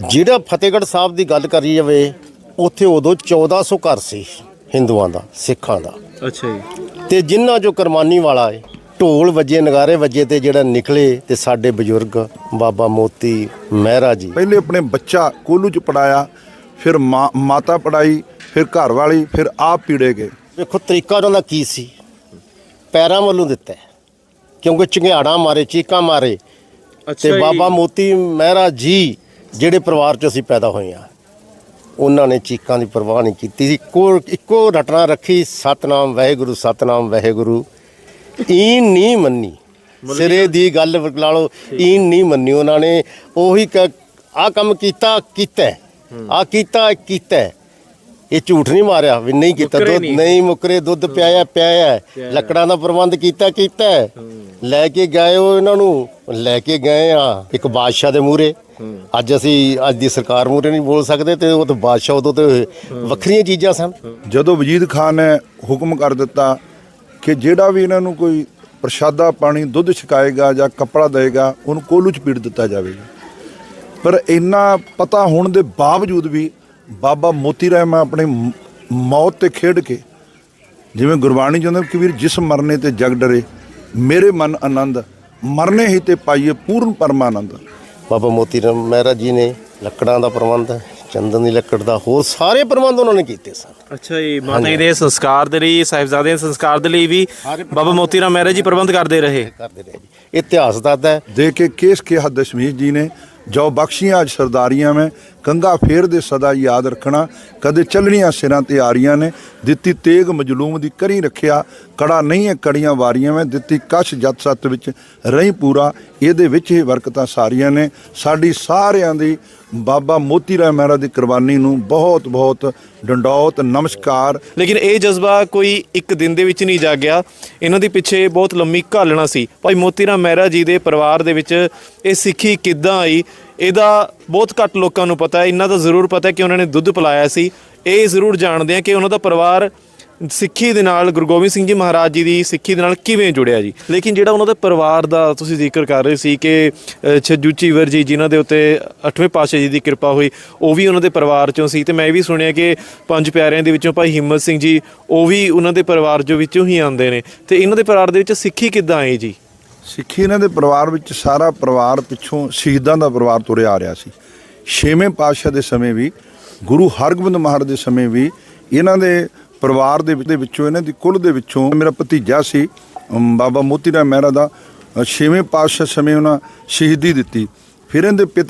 ਜਿਹੜਾ ਫਤਿਹਗੜ੍ਹ ਸਾਹਿਬ ਦੀ ਗੱਲ ਕਰੀ ਜਾਵੇ ਉੱਥੇ ਉਦੋਂ 1400 ਘਰ ਸੀ ਹਿੰਦੂਆਂ ਦਾ ਸਿੱਖਾਂ ਦਾ। ਅੱਛਾ ਜੀ। ਤੇ ਜਿਨ੍ਹਾਂ ਜੋ ਕਰਮਾਨੀ ਵਾਲਾ ਏ ਢੋਲ ਵੱਜੇ ਨਗਾਰੇ ਵੱਜੇ ਤੇ ਜਿਹੜਾ ਨਿਕਲੇ ਤੇ ਸਾਡੇ ਬਜ਼ੁਰਗ ਬਾਬਾ ਮੋਤੀ ਮਹਿਰਾ ਜੀ। ਪਹਿਲੇ ਆਪਣੇ ਬੱਚਾ ਕੋਲੂ ਚ ਪੜਾਇਆ ਫਿਰ ਮਾਂ- ਮਾਤਾ ਪੜਾਈ ਫਿਰ ਘਰ ਵਾਲੀ ਫਿਰ ਆਪ ਪੀੜੇ ਗਏ। ਵੇਖੋ ਤਰੀਕਾ ਉਹਨਾਂ ਦਾ ਕੀ ਸੀ? ਪੈਰਾਂ ਵੱਲੋਂ ਦਿੱਤਾ ਹੈ। ਕਿਉਂਕਿ ਚੰਗਿਆੜਾ ਮਾਰੇ ਚੀਕਾਂ ਮਾਰੇ। ਅੱਛਾ ਤੇ ਬਾਬਾ ਮੋਤੀ ਮਹਿਰਾ ਜੀ ਜਿਹੜੇ ਪਰਿਵਾਰ ਚ ਅਸੀਂ ਪੈਦਾ ਹੋਏ ਆ ਉਹਨਾਂ ਨੇ ਚੀਕਾਂ ਦੀ ਪਰਵਾਹ ਨਹੀਂ ਕੀਤੀ ਸੀ। ਇੱਕੋ ਇੱਕੋ ਰਟਣਾ ਰੱਖੀ ਸਤਨਾਮ ਵਾਹਿਗੁਰੂ ਸਤਨਾਮ ਵਾਹਿਗੁਰੂ। ਈਨ ਨਹੀਂ ਮੰਨੀ। ਸਿਰੇ ਦੀ ਗੱਲ ਲਾ ਲਓ ਈਨ ਨਹੀਂ ਮੰਨੀ ਉਹਨਾਂ ਨੇ। ਉਹੀ ਆ ਕੰਮ ਕੀਤਾ ਕੀਤਾ। ਆ ਕੀਤਾ ਕੀਤਾ। ਇਹ ਝੂਠ ਨਹੀਂ ਮਾਰਿਆ ਵੀ ਨਹੀਂ ਕੀਤਾ ਦੁੱਧ ਨਹੀਂ। ਨਹੀਂ ਮੁਕਰੇ ਦੁੱਧ ਪਿਆਇਆ ਪਿਆਇਆ ਲੱਕੜਾਂ ਦਾ ਪ੍ਰਬੰਧ ਕੀਤਾ ਕੀਤਾ ਲੈ ਕੇ ਗਏ ਉਹ ਇਹਨਾਂ ਨੂੰ ਲੈ ਕੇ ਗਏ ਆ ਇੱਕ ਬਾਦਸ਼ਾਹ ਦੇ ਮੂਹਰੇ। ਅੱਜ ਅਸੀਂ ਅੱਜ ਦੀ ਸਰਕਾਰ ਮੂਹਰੇ ਨਹੀਂ ਬੋਲ ਸਕਦੇ ਤੇ ਉਹ ਤਾਂ ਬਾਦਸ਼ਾਹ ਉਦੋਂ ਤੇ ਵੱਖਰੀਆਂ ਚੀਜ਼ਾਂ ਸਨ। ਜਦੋਂ ਵਜੀਦ ਖਾਨ ਨੇ ਹੁਕਮ ਕਰ ਦਿੱਤਾ ਕਿ ਜਿਹੜਾ ਵੀ ਇਹਨਾਂ ਨੂੰ ਕੋਈ ਪ੍ਰਸ਼ਾਦਾ ਪਾਣੀ ਦੁੱਧ ਛਕਾਏਗਾ ਜਾਂ ਕੱਪੜਾ ਦੇਗਾ ਉਹਨੂੰ ਕੋਲੂ ਚ ਪੀੜ ਦਿੱਤਾ ਜਾਵੇਗਾ। ਪਰ ਇੰਨਾ ਪਤਾ ਹੋਣ ਦੇ ਬਾਵਜੂਦ ਵੀ ਬਾਬਾ ਮੋਤੀ ਰਾਏ ਮੈਂ ਆਪਣੇ ਮੌਤ ਤੇ ਖੇਡ ਕੇ ਜਿਵੇਂ ਗੁਰਬਾਣੀ ਕਹਿੰਦੇ ਕਬੀਰ ਜਿਸ ਮਰਨੇ ਤੇ ਜਗ ਡਰੇ ਮੇਰੇ ਮਨ ਆਨੰਦ ਮਰਨੇ ਹੀ ਤੇ ਪਾਈਏ ਪੂਰਨ ਪਰਮਾਨੰਦ। ਬਾਬਾ ਮੋਤੀ ਰਾਮ ਮਹਿਰਾ ਜੀ ਨੇ ਲੱਕੜਾਂ ਦਾ ਪ੍ਰਬੰਧ ਚੰਦਨ ਦੀ ਲੱਕੜ ਦਾ ਹੋਰ ਸਾਰੇ ਪ੍ਰਬੰਧ ਉਹਨਾਂ ਨੇ ਕੀਤੇ ਸਨ। ਅੱਛਾ ਜੀ ਮਾਤਾ ਜੀ ਦੇ ਸੰਸਕਾਰ ਦੇ ਲਈ ਸਾਹਿਬਜ਼ਾਦੇ ਦੇ ਸੰਸਕਾਰ ਦੇ ਲਈ ਵੀ ਬਾਬਾ ਮੋਤੀ ਰਾਮ ਮਹਿਰਾ ਜੀ ਪ੍ਰਬੰਧ ਕਰਦੇ ਰਹੇ। ਕਰਦੇ ਰਹੇ ਜੀ। ਇਤਿਹਾਸ ਦੱਸਦਾ ਹੈ। ਦੇ ਕੇ ਕੇਸ ਕਿਹਾ ਦਸ਼ਮੇਸ਼ ਜੀ ਨੇ ਜੋ ਬਖਸ਼ੀਆਂ ਅੱਜ ਸਰਦਾਰੀਆਂ ਮੈਂ ਕੰਗਾ ਫੇਰ ਦੇ ਸਦਾ ਯਾਦ ਰੱਖਣਾ। ਕਦੇ ਚੱਲਣੀਆਂ ਸਿਰਾਂ ਤੇ ਆ ਰਹੀਆਂ ਨੇ। ਦਿੱਤੀ ਤੇਗ ਮਜਲੂਮ ਦੀ ਕਰੀ ਰੱਖਿਆ। ਕੜਾ ਨਹੀਂ ਹੈ ਕੜੀਆਂ ਵਾਰੀਆਂ ਮੈਂ ਦਿੱਤੀ ਕਸ਼ ਜਤ ਸਤ ਵਿੱਚ ਰਹੀ ਪੂਰਾ। ਇਹਦੇ ਵਿੱਚ ਹੀ ਬਰਕਤਾਂ ਸਾਰੀਆਂ ਨੇ। ਸਾਡੀ ਸਾਰਿਆਂ ਦੀ ਬਾਬਾ ਮੋਤੀ ਰਾਮ ਮਹਾਰਾਜ ਦੀ ਕੁਰਬਾਨੀ ਨੂੰ ਬਹੁਤ ਬਹੁਤ ਡੰਡੌਤ, ਨਮਸਕਾਰ। ਲੇਕਿਨ ਇਹ ਜਜ਼ਬਾ ਕੋਈ ਇੱਕ ਦਿਨ ਦੇ ਵਿੱਚ ਨਹੀਂ ਜਾਗਿਆ। ਇਹਨਾਂ ਦੇ ਪਿੱਛੇ ਬਹੁਤ ਲੰਮੀ ਘਾਲਣਾ ਸੀ। ਭਾਈ ਮੋਤੀ ਰਾਮ ਮਹਿਰਾ ਜੀ ਦੇ ਪਰਿਵਾਰ ਦੇ ਵਿੱਚ ਇਹ ਸਿੱਖੀ ਕਿੱਦਾਂ ਆਈ? ਇਹਦਾ ਬਹੁਤ ਘੱਟ ਲੋਕਾਂ ਨੂੰ ਪਤਾ ਹੈ, ਇਹਨਾਂ ਦਾ ਜ਼ਰੂਰ ਪਤਾ ਹੈ ਕਿ ਉਹਨਾਂ ਨੇ ਦੁੱਧ ਪਿਲਾਇਆ ਸੀ। ਇਹ ਜ਼ਰੂਰ ਜਾਣਦੇ ਆ ਕਿ ਉਹਨਾਂ ਦਾ ਪਰਿਵਾਰ ਸਿੱਖੀ ਦੇ ਨਾਲ, ਗੁਰੂ ਗੋਬਿੰਦ ਸਿੰਘ ਜੀ ਮਹਾਰਾਜ ਜੀ ਦੀ ਸਿੱਖੀ ਦੇ ਨਾਲ ਕਿਵੇਂ ਜੁੜਿਆ ਜੀ। ਲੇਕਿਨ ਜਿਹੜਾ ਉਹਨਾਂ ਦੇ ਪਰਿਵਾਰ ਦਾ ਤੁਸੀਂ ਜ਼ਿਕਰ ਕਰ ਰਹੇ ਸੀ ਕਿ ਛੱਜੂ ਚੀਵਰ ਜੀ, ਜਿਨ੍ਹਾਂ ਦੇ ਉੱਤੇ ਅੱਠਵੇਂ ਪਾਤਸ਼ਾਹ ਜੀ ਦੀ ਕਿਰਪਾ ਹੋਈ, ਉਹ ਵੀ ਉਹਨਾਂ ਦੇ ਪਰਿਵਾਰ ਚੋਂ ਸੀ। ਤੇ ਮੈਂ ਇਹ ਵੀ ਸੁਣਿਆ ਕਿ ਪੰਜ ਪਿਆਰਿਆਂ ਦੇ ਵਿੱਚੋਂ ਭਾਈ ਹਿੰਮਤ ਸਿੰਘ ਜੀ, ਉਹ ਵੀ ਉਹਨਾਂ ਦੇ ਪਰਿਵਾਰ ਜੋ ਵਿੱਚੋਂ ਹੀ ਆਉਂਦੇ ਨੇ। ਤੇ ਇਹਨਾਂ ਦੇ ਪਰਿਵਾਰ ਦੇ ਵਿੱਚ ਸਿੱਖੀ ਕਿੱਦਾਂ ਆਈ ਜੀ? ਸਿੱਖੀ ਇਹਨਾਂ ਦੇ ਪਰਿਵਾਰ ਵਿੱਚ ਸਾਰਾ ਪਰਿਵਾਰ ਪਿੱਛੋਂ ਸ਼ਹੀਦਾਂ ਦਾ ਪਰਿਵਾਰ ਤੁਰਿਆ ਆ ਰਿਹਾ ਸੀ। ਛੇਵੇਂ ਪਾਤਸ਼ਾਹ ਦੇ ਸਮੇਂ ਵੀ, ਗੁਰੂ ਹਰਗੋਬਿੰਦ ਮਹਾਰਾਜ ਦੇ ਸਮੇਂ ਵੀ ਇਹਨਾਂ ਦੇ ਪਰਿਵਾਰ ਦੇ ਵਿੱਚੋਂ ਇਹਨਾਂ ਦੀ ਕੁੱਲ ਦੇ ਵਿੱਚੋਂ ਮੇਰਾ ਭਤੀਜਾ ਸੀ ਬਾਬਾ ਮੋਤੀ ਰਾਮ ਮਹਿਰਾ ਦਾ ਛੇਵੇਂ ਪਾਤਸ਼ਾਹ ਸਮੇਂ ਉਹਨਾਂ ਸ਼ਹੀਦੀ ਦਿੱਤੀ। ਫਿਰ ਇਹਦੇ ਪਿਤਾ